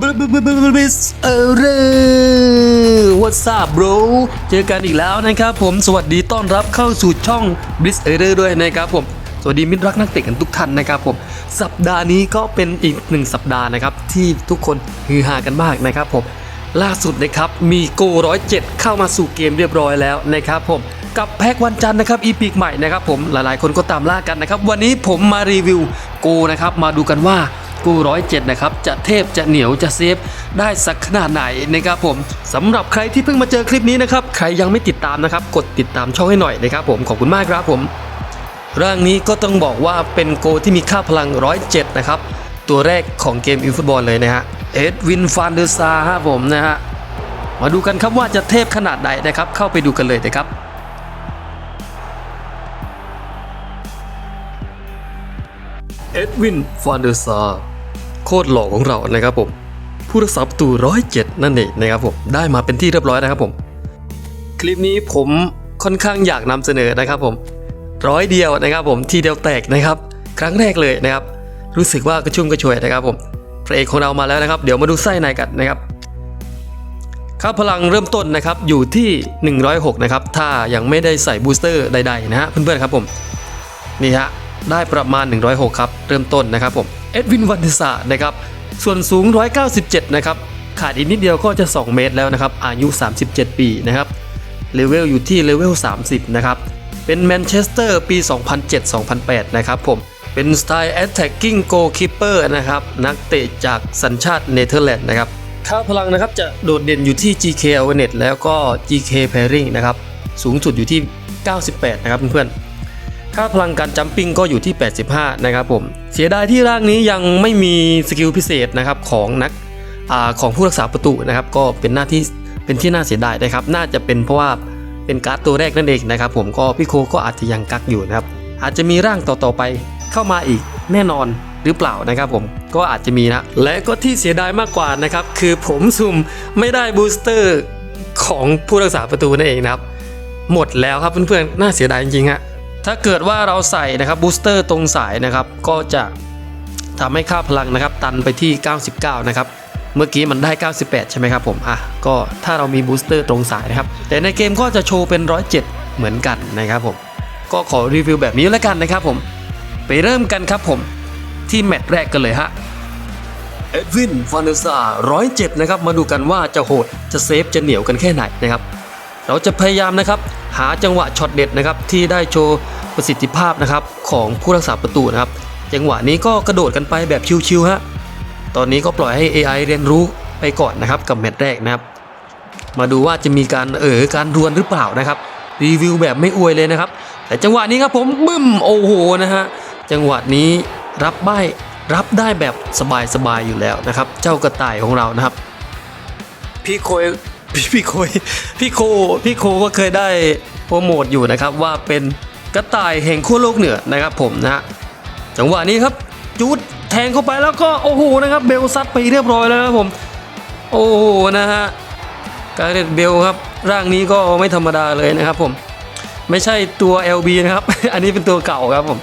บลิบลิบบสเออเร่ What's up bro เจอกันอีกแล้วนะครับผมสวัสดีต้อนรับเข้าสู่ช่อง b l i s s e r ด้วยนะครับผม สวัสดีมิตรรักนักเตะกันทุกท่านนะครับผม สัปดาห์นี้ก็เป็นอีกหนึ่งสัปดาห์นะครับที่ทุกคนฮือฮากันมากนะครับผม ล่าสุดนะครับมีโกร้อยเจ็ดเข้ามาสู่เกมเรียบร้อยแล้วนะครับผม กับแพ็กวันจันทร์นะครับอีพิกใหม่นะครับผมหลายๆ คนก็ตามล่ากันนะครับวันนี้ผมมารีวิวโกนะครับมาดูกันว่า กร้อยเจ็ดนะครับ จะเทพจะเหนียวจะเซฟได้สักขนาดไหนนะครับผมสำหรับใครที่เพิ่งมาเจอคลิปนี้นะครับ ใครยังไม่ติดตามนะครับ กดติดตามช่องให้หน่อยนะครับผมขอบคุณมากครับผม ร่างนี้ก็ต้องบอกว่าเป็นโกที่มีค่าพลัง107นะครับ ตัวแรกของเกมอีฟุตบอลเลยนะฮะเอ็ดวินฟานเดอร์ซาฮะผมนะฮะมาดูกันครับว่าจะเทพขนาดไหนนะครับ เข้าไปดูกันเลยนะครับเอ็ดวินฟานเดอร์ซา ตรหล่อของเรานะครับผมผู้รักษาประตู107นั่นเองนะครับผมได้มาเป็นที่เรียบร้อยนะครับผม คลิปนี้ผมค่อนข้างอยากนำเสนอนะครับผมร้อยเดียวนะครับผมทีเดียวแตกนะครับ ครั้งแรกเลยนะครับ รู้สึกว่ากระชุ่มกระชวยนะครับผมพระเอกของเรามาแล้วนะครับ เดี๋ยวมาดูไส้ในกันนะครับค่าพลังเริ่มต้นนะครับอยู่ที่ 106 นะครับ ถ้ายังไม่ได้ใส่บูสเตอร์ใด ๆ นะฮะเพื่อนๆครับผม นี่ฮะ ได้ประมาณ 106 ครับ เริ่มต้นนะครับผมเอ็ดวินวันเดสานะครับ ส่วนสูง 197 นะครับ ขาดอีกนิดเดียวก็จะ 2 เมตรแล้วนะครับ อายุ 37 ปีนะครับ เลเวลอยู่ที่เลเวล 30 นะครับ เป็นแมนเชสเตอร์ปี 2007-2008 นะครับผม เป็นสไตล์ attacking goalkeeper นะครับ นักเตะจากสัญชาติเนเธอร์แลนด์นะครับ ค่าพลังนะครับจะโดดเด่นอยู่ที่ GK Awareness แล้วก็ GK Pairing นะครับ สูงสุดอยู่ที่ 98 นะครับเพื่อนๆ ค่าพลังการจัมปิ้งก็อยู่ที่ 85 นะครับผม เสียดายที่ร่างนี้ยังไม่มีสกิลพิเศษนะครับของนักอของผู้รักษาประตูนะครับ ก็เป็นหน้าที่เป็นที่น่าเสียดายนะครับ น่าจะเป็นเพราะว่าเป็นการ์ดตัวแรกนั่นเองนะครับ ผมก็พี่โคก็อาจจะยังกักอยู่นะครับ อาจจะมีร่างต่อๆไปเข้ามาอีกแน่นอนหรือเปล่านะครับผมก็อาจจะมีนะ และก็ที่เสียดายมากกว่านะครับ คือผมสุ่มไม่ได้บูสเตอร์ของผู้รักษาประตูนั่นเองนะครับ หมดแล้วครับเพื่อนๆน่าเสียดายจริงๆฮะ ถ้าเกิดว่าเราใส่นะครับบูสเตอร์ตรงสายนะครับ ก็จะทำให้ค่าพลังนะครับ ตันไปที่ 99 นะครับ เมื่อกี้มันได้ 98 ใช่ไหมครับผมอะก็ถ้าเรามีบูสเตอร์ตรงสายนะครับ แต่ในเกมก็จะโชว์เป็น 107 เหมือนกันนะครับผม ก็ขอรีวิวแบบนี้แล้วกันนะครับผม ไปเริ่มกันครับผมที่แมตช์แรกกันเลยฮะเอ็ดวินฟานเดอร์ซา107 นะครับ มาดูกันว่าจะโหด จะเซฟ จะเหนียวกันแค่ไหนนะครับ เราจะพยายามนะครับ หาจังหวะช็อตเด็ดนะครับ ที่ได้โชว์ ประสิทธิภาพนะครับของผู้รักษาประตูนะครับจังหวะนี้ก็กระโดดกันไปแบบชิวๆฮะตอนนี้ก็ปล่อยให้ AI เรียนรู้ไปก่อนนะครับกับแมตช์แรกนะครับ มาดูว่าจะมีการเออการรวนหรือเปล่านะครับ รีวิวแบบไม่อวยเลยนะครับ แต่จังหวะนี้ครับผมบึ้มโอ้โหนะฮะจังหวะนี้รับใบรับได้แบบสบายๆอยู่แล้วนะครับ เจ้ากระต่ายของเรานะครับ พี่โคยพี่พี่โคยพี่โคพี่โคก็เคยได้โปรโมทอยู่นะครับว่าเป็น กระต่ายแห่งขั้วโลกเหนือนะครับผมนะฮะจังหวะนี้ครับจูดแทงเข้าไปแล้วก็โอ้โหนะครับเบลซัดไปเรียบร้อยแล้วครับผม โอ้โหนะฮะการเรตเบลครับร่างนี้ก็ไม่ธรรมดาเลยนะครับผมไม่ใช่ตัว LB นะครับ อันนี้เป็นตัวเก่าครับผม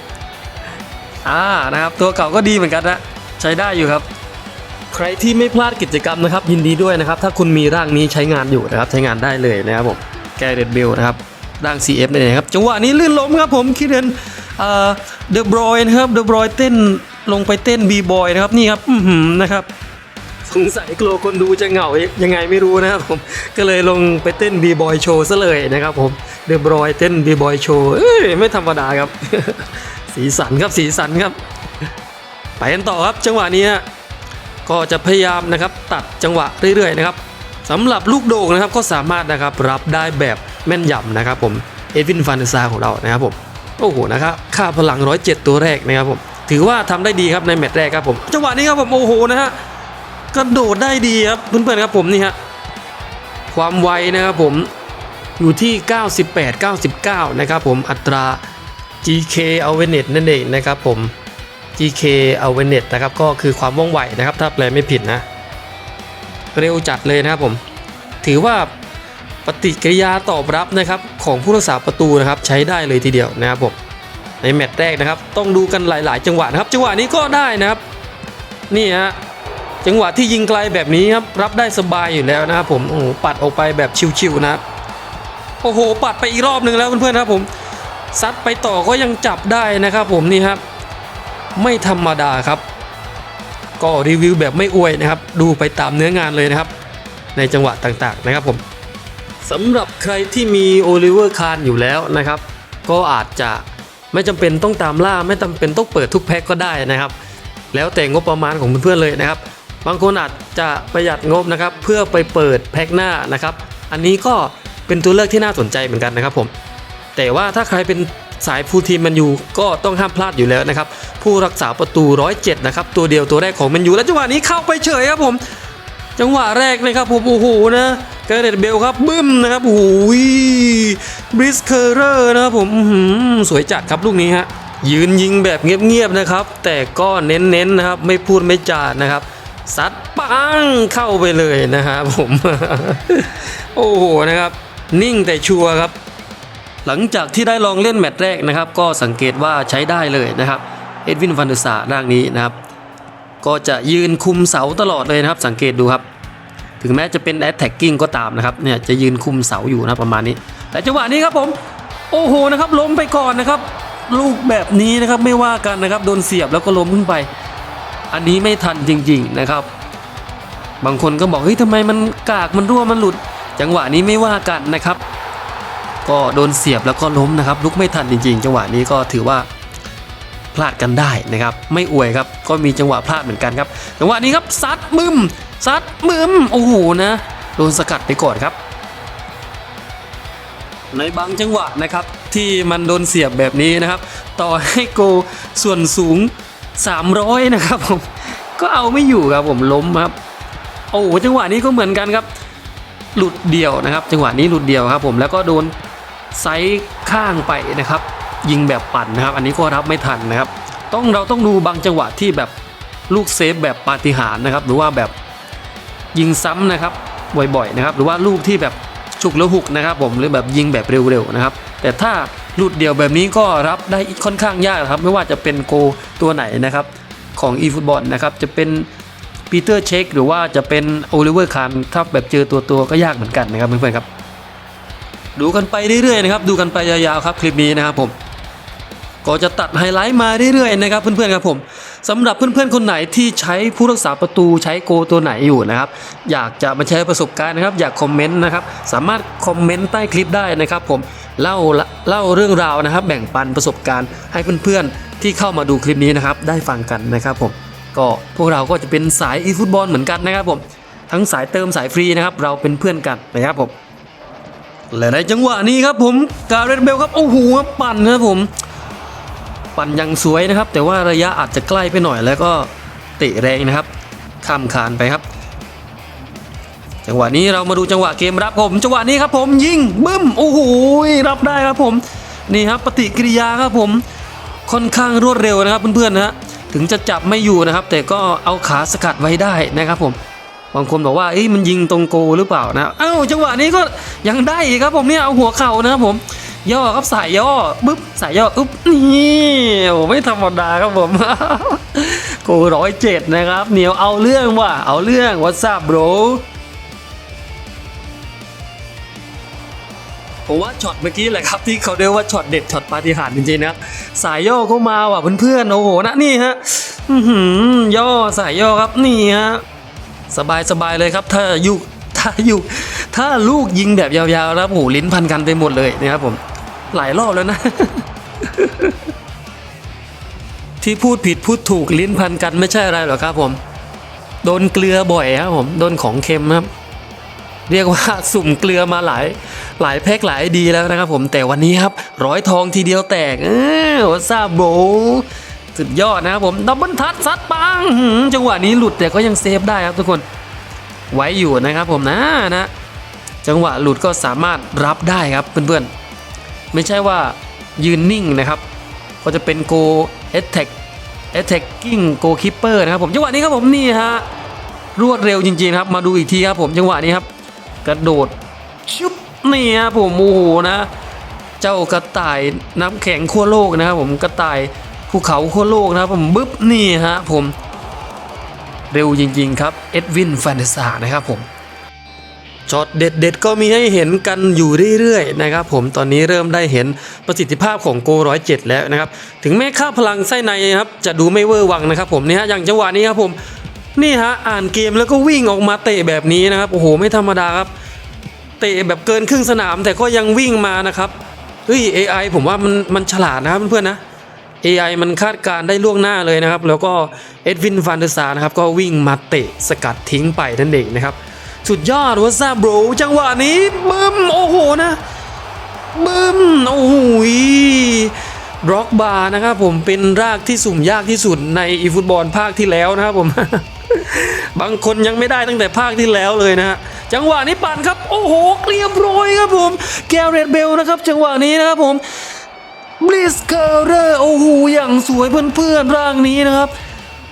อ่านะครับตัวเก่าก็ดีเหมือนกันนะใช้ได้อยู่ครับ ใครที่ไม่พลาดกิจกรรมนะครับยินดีด้วยนะครับ ถ้าคุณมีร่างนี้ใช้งานอยู่นะครับ ใช้งานได้เลยนะครับผมแกเรตเบลนะครับ ร่าง CF นั่นเองครับจังหวะนี้ลื่นล้มครับผมคิดเห็นเอ่อเดอะบรอยนะครับเดอะบรอยเต้นลงไปเต้นบีบอยนะครับนี่ครับนะครับสงสัยกลัวคนดูจะเหงายังไงไม่รู้นะครับผมก็เลยลงไปเต้นบีบอยโชว์ซะเลยนะครับผมเดอะบรอยเต้นบีบอยโชว์ไม่ธรรมดาครับ สีสันครับสีสันครับ ไปกันต่อครับจังหวะนี้ก็จะพยายามนะครับตัดจังหวะเรื่อยๆนะครับสำหรับลูกโด่งนะครับก็สามารถนะครับรับได้แบบ แม่นยำนะครับผมเอดวินฟันซาของเรานะครับผมโอ้โหนะครับค่าพลัง 107 ตัวแรกนะครับผมถือว่าทำได้ดีครับในแมตช์แรกครับผมจังหวะนี้ครับผมโอ้โหนะฮะกระโดดได้ดีครับเพื่อนๆครับผมนี่ฮะความไวนะครับผมอยู่ที่ 98 99 นะครับผมอัตรา GK Awareness นั่นเองนะครับผม GK Awareness นะครับก็คือความว่องไวนะครับถ้าแปลไม่ผิดนะ เร็วจัดเลยนะครับผม ถือว่า ปฏิกิริยาตอบรับนะครับของผู้รักษาประตูนะครับใช้ได้เลยทีเดียวนะครับผมในแมตช์แรกนะครับ ต้องดูกันหลาย ๆ จังหวะนะครับ จังหวะนี้ก็ได้นะครับนี่ฮะจังหวะที่ยิงไกลแบบนี้ครับรับได้สบายอยู่แล้วนะครับผมโอ้โหปัดออกไปแบบชิวๆนะโอ้โห ปัดไปอีกรอบหนึ่งแล้วเพื่อนๆครับผมซัดไปต่อก็ยังจับได้นะครับ ผมนี่ครับไม่ธรรมดาครับ ก็รีวิวแบบไม่อวยนะครับ ดูไปตามเนื้องานเลยนะครับ ในจังหวะต่างๆนะครับผม สำหรับใครที่มีโอลิเวอร์คานอยู่แล้วนะครับ ก็อาจจะไม่จำเป็นต้องตามล่าไม่จำเป็นต้องเปิดทุกแพ็กก็ได้นะครับ แล้วแต่งบประมาณของเพื่อนๆเลยนะครับ บางคนอาจจะประหยัดงบนะครับเพื่อไปเปิดแพ็กหน้านะครับ อันนี้ก็เป็นตัวเลือกที่น่าสนใจเหมือนกันนะครับผม แต่ว่าถ้าใครเป็นสายฟูลทีมแมันยูก็ต้องห้ามพลาดอยู่แล้วนะครับ ผู้รักษาประตู 107 นะครับ ตัวเดียวตัวแรกของแมนยูและจังหวะนี้เข้าไปเฉยครับผม จังหวะแรกนะครับผมโอ้โหนะ กเรตเบลครับบึ้มนะครับโอ้โหบริสเคอร์เรอร์นะครับผมสวยจัดครับลูกนี้ฮะยืนยิงแบบเงียบๆนะครับ แต่ก็เน้นๆนะครับ ไม่พูดไม่จานะครับซัดปังเข้าไปเลยนะครับผม โอ้โหนะครับ นิ่งแต่ชัวร์ครับ หลังจากที่ได้ลองเล่นแมตช์แรกนะครับ ก็สังเกตว่าใช้ได้เลยนะครับเอ็ดวินฟันเดอร์สาร่างนี้นะครับ ก็จะยืนคุมเสาตลอดเลยนะครับ สังเกตดูครับ ถึงแม้จะเป็นแอตแทกกิ้งก็ตามนะครับเนี่ยจะยืนคุมเสาอยู่นะประมาณนี้ แต่จังหวะนี้ครับผม โอ้โหนะครับล้มไปก่อนนะครับ ลูกแบบนี้นะครับไม่ว่ากันนะครับโดนเสียบแล้วก็ล้มขึ้นไป อันนี้ไม่ทันจริง ๆนะครับ บางคนก็บอกเฮ้ยทำไมมันกากมันรั่วมันหลุด จังหวะนี้ไม่ว่ากันนะครับ ก็โดนเสียบแล้วก็ล้มนะครับ ลุกไม่ทันจริง ๆ จังหวะนี้ก็ถือว่าพลาดกันได้นะครับ ไม่อวยครับก็มีจังหวะพลาดเหมือนกันครับจังหวะนี้ครับซัดมึม ซัดมึมโอ้โหนะโดนสกัดไปก่อนครับ ในบางจังหวะนะครับ ที่มันโดนเสียบแบบนี้นะครับ ต่อให้โกส่วนสูง 300 นะครับผมก็เอาไม่อยู่ครับผมล้มครับ โอ้โหจังหวะนี้ก็เหมือนกันครับ หลุดเดียวนะครับ จังหวะนี้หลุดเดียวครับ ผมแล้วก็โดนไซส์ข้างไปนะครับ ยิงแบบปั่นนะครับ อันนี้ก็รับไม่ทันนะครับ ต้องเราต้องดูบางจังหวะที่แบบลูกเซฟแบบปาฏิหาริย์นะครับ หรือว่าแบบ ยิงซ้ำนะครับบ่อยๆนะครับหรือว่าลูกที่แบบฉุกแล้วหุกนะครับผมหรือแบบยิงแบบเร็วๆนะครับแต่ถ้าลุดเดียวแบบนี้ก็รับได้ค่อนข้างยากครับไม่ว่าจะเป็นโกตัวไหนนะครับของ eFootball นะครับจะเป็นปีเตอร์เชคหรือว่าจะเป็นโอลิเวอร์คานถ้าแบบเจอตัวตัวๆก็ยากเหมือนกันนะครับเพื่อนๆครับ ดูกันไปเรื่อยๆนะครับดูกันไปยาวๆครับคลิปนี้นะครับผม ก็จะตัดไฮไลท์มาเรื่อยๆนะครับเพื่อนๆครับผมสำหรับเพื่อนๆคนไหนที่ใช้ผู้รักษาประตูใช้โกตัวไหนอยู่นะครับ อยากจะมาแชร์ประสบการณ์นะครับ อยากคอมเมนต์นะครับ สามารถคอมเมนต์ใต้คลิปได้นะครับผมเล่าเล่าเรื่องราวนะครับ แบ่งปันประสบการณ์ให้เพื่อนๆที่เข้ามาดูคลิปนี้นะครับ ได้ฟังกันนะครับผมก็พวกเราก็จะเป็นสายอีฟุตบอลเหมือนกันนะครับผมทั้งสายเติมสายฟรีนะครับ เราเป็นเพื่อนกันนะครับผมและในจังหวะนี้ครับผมการเรนเบลครับโอ้โหปั่นนะครับผม ปั่นยังสวยนะครับ แต่ว่าระยะอาจจะใกล้ไปหน่อยแล้วก็เตะแรงนะครับ ข้ามคานไปครับ จังหวะนี้เรามาดูจังหวะเกมรับผม จังหวะนี้ครับผมยิงบึ้มโอ้โหรับได้ครับผมนี่ครับปฏิกิริยาครับผมค่อนข้างรวดเร็วนะครับเพื่อนๆนะฮะถึงจะจับไม่อยู่นะครับ แต่ก็เอาขาสกัดไว้ได้นะครับผมบางคนบอกว่าเอ้ยมันยิงตรงโกหรือเปล่านะเอ้าจังหวะนี้ก็ยังได้อีกครับผมเนี่ยเอาหัวเข่านะครับผม ย่อครับสายย่อปึ๊บสายย่ออึ๊บนี่โอ้ไม่ธรรมดาครับผมโกร้อยเจ็ดนะครับเหนียวเอาเรื่องว่ะเอาเรื่องวั s ซับ bro ผมว่าช็อตเมื่อกี้แหละครับที่เขาเรียกว่าช็อตเด็ดช็อตปาฏิหาริย์จริงๆนะสายย่อเข้ามาว่ะเพื่อนๆโอ้โหนะนี่ฮะหือย่อสายย่อครับนี่ฮะสบายสบายเลยครับ ถ้าอยุถ้าอยุถ้าลูกยิงแบบยาวๆแล้วโอ้โหลิ้นพันกันไปหมดเลยนะครับผม หลายรอบแล้วนะ ที่พูดผิดพูดถูกลิ้นพันกันไม่ใช่อะไรหรอกครับผม โดนเกลือบ่อยครับผมโดนของเค็มครับ เรียกว่าสุ่มเกลือมาหลาย หลายแพ็คหลายดีแล้วนะครับผมแต่วันนี้ครับ ร้อยทองทีเดียวแตกเออวซาโบสุดยอดนะครับผมดับเบิลทัดซัดปังจังหวะนี้หลุดแต่ก็ยังเซฟได้ครับทุกคนไว้อยู่นะครับผมนะนะ จังหวะหลุดก็สามารถรับได้ครับเพื่อนๆ ไม่ใช่ว่ายืนนิ่งนะครับ ก็จะเป็นโกเอทแท็กเอทแท็กกิ้งโกคิปเปอร์นะครับผมจังหวะนี้ครับผมนี่ฮะรวดเร็วจริงๆครับ มาดูอีกทีครับผมจังหวะนี้ครับ กระโดดชุบนี่ครับผมโอ้โหนะ เจ้ากระต่ายน้ำแข็งขั้วโลกนะครับผมกระต่ายภูเขาขั้วโลกนะครับผมบึ๊บนี่ฮะผมเร็วจริงๆครับเอ็ดวินแฟนเดซานะครับผม ช็อตเด็ดๆ ก็มีให้เห็นกันอยู่เรื่อยๆนะครับผมตอนนี้เริ่มได้เห็นประสิทธิภาพของโกร้อยเจ็ดแล้วนะครับถึงแม้ค่าพลังไส้ในครับจะดูไม่เวอร์วังนะครับผมนี่ฮะอย่างจังหวะนี้ครับผมนี่ฮะอ่านเกมแล้วก็วิ่งออกมาเตะแบบนี้นะครับโอ้โหไม่ธรรมดาครับเตะแบบเกินครึ่งสนามแต่ก็ยังวิ่งมานะครับเฮ้ย AI ผมว่ามันมันฉลาดนะครับเพื่อนๆนะ AI มันคาดการได้ล่วงหน้าเลยนะครับ แล้วก็เอ็ดวินฟันเดอร์ซานะครับก็วิ่งมาเตะสกัดทิ้งไปนั่นเองนะครับ สุดยอดวัซาโบรจังหวะนี้บึ้มโอ้โหนะบึ้มโอ้โหบล็อกบาร์นะครับผมเป็นรากที่สุ่มยากที่สุดในอีฟุตบอลภาคที่แล้วนะครับผม บางคนยังไม่ได้ตั้งแต่ภาคที่แล้วเลยนะฮะจังหวะนี้ปั่นครับ โอ้โหเรียบร้อยครับผมแกเรตเบลนะครับ จังหวะนี้นะครับผมบลิสเกอร์เรอร์โอ้โหอย่างสวยเพื่อนๆร่างนี้นะครับ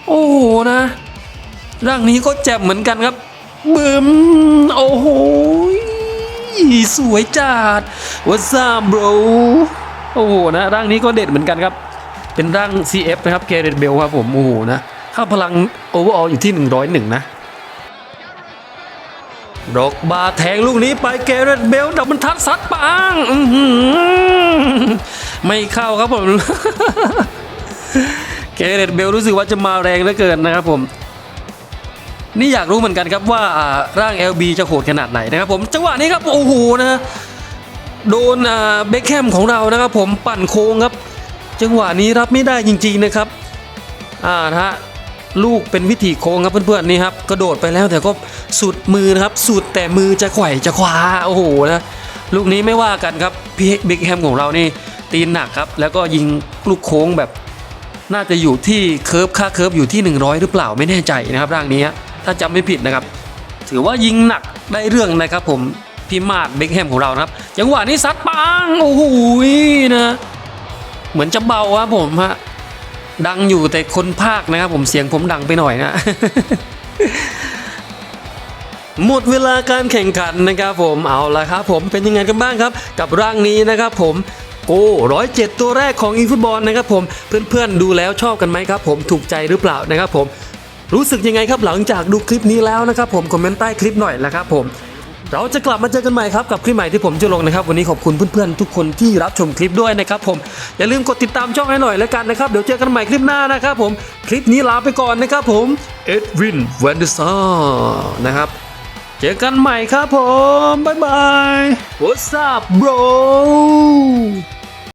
โอ้โหนะ ร่างนี้ก็แจ่มเหมือนกันครับ บึมโอ้โหสวยจัดวัซาบรโอ้โหนะร่างนี้ก็เด็ดเหมือนกันครับ เป็นร่าง CF นะครับเกเรตเบลครับผมโอ้โหนะค่าพลังโอเวอร์อออยู่ที่ 101 นะดอกบาแทงลูกนี้ไปเกเรตเบลดับมันทัดซัดปังไม่เข้าครับผมเกเรตเบลรู้สึกว่าจะมาแรงเหลือเกินนะครับผม นี่อยากรู้เหมือนกันครับว่าอ่าร่าง LB จะโหดขนาดไหนนะครับผมจังหวะนี้ครับโอ้โหนะโดนเบคแฮมของเรานะครับผมปั่นโค้งครับ จังหวะนี้รับไม่ได้จริงๆนะครับอ่านะฮะลูกเป็นวิถีโค้งครับเพื่อนๆนี่ครับกระโดดไปแล้วแต่ก็สุดมือนะครับสุดแต่มือจะไขว่จะคว้าโอ้โหนะลูกนี้ไม่ว่ากันครับพี่เบคแฮมของเรานี่ตีนหนักครับแล้วก็ยิงลูกโค้งแบบ น่าจะอยู่ที่เคิร์ฟค่าเคิร์ฟอยู่ที่ 100 หรือเปล่าไม่แน่ใจนะครับร่างนี้ ถ้าจำไม่ผิดนะครับ ถือว่ายิงหนักได้เรื่องนะครับผมพี่มาดเบคแฮมของเรานะครับจังหวะนี้ซัดปังโอ้โหนะ เหมือนจะเบาครับผมฮะดังอยู่แต่คนภาคนะครับผมเสียงผมดังไปหน่อยนะหมดเวลาการแข่งขันนะครับผมเอาละครับผมเป็นยังไงกันบ้างครับ กับร่างนี้นะครับผมโอ้ร้อยเจ็ดตัวแรกของอีฟุตบอลนะครับผมเพื่อนๆดูแล้วชอบกันไหมครับผมถูกใจหรือเปล่านะครับผม รู้สึกยังไงครับหลังจากดูคลิปนี้แล้วนะครับผมคอมเมนต์ใต้คลิปหน่อยนะครับผม เราจะกลับมาเจอกันใหม่ครับกับคลิปใหม่ที่ผมจะลงนะครับ วันนี้ขอบคุณเพื่อนๆทุกคนที่รับชมคลิปด้วยนะครับผมอย่าลืมกดติดตามช่องให้หน่อยแล้วกันนะครับเดี๋ยวเจอกันใหม่คลิปหน้านะครับผมคลิปนี้ลาไปก่อนนะครับผมเอ็ดวินแวนเดอร์ซานะครับเจอกันใหม่ครับผมบ๊ายบาย What's up bro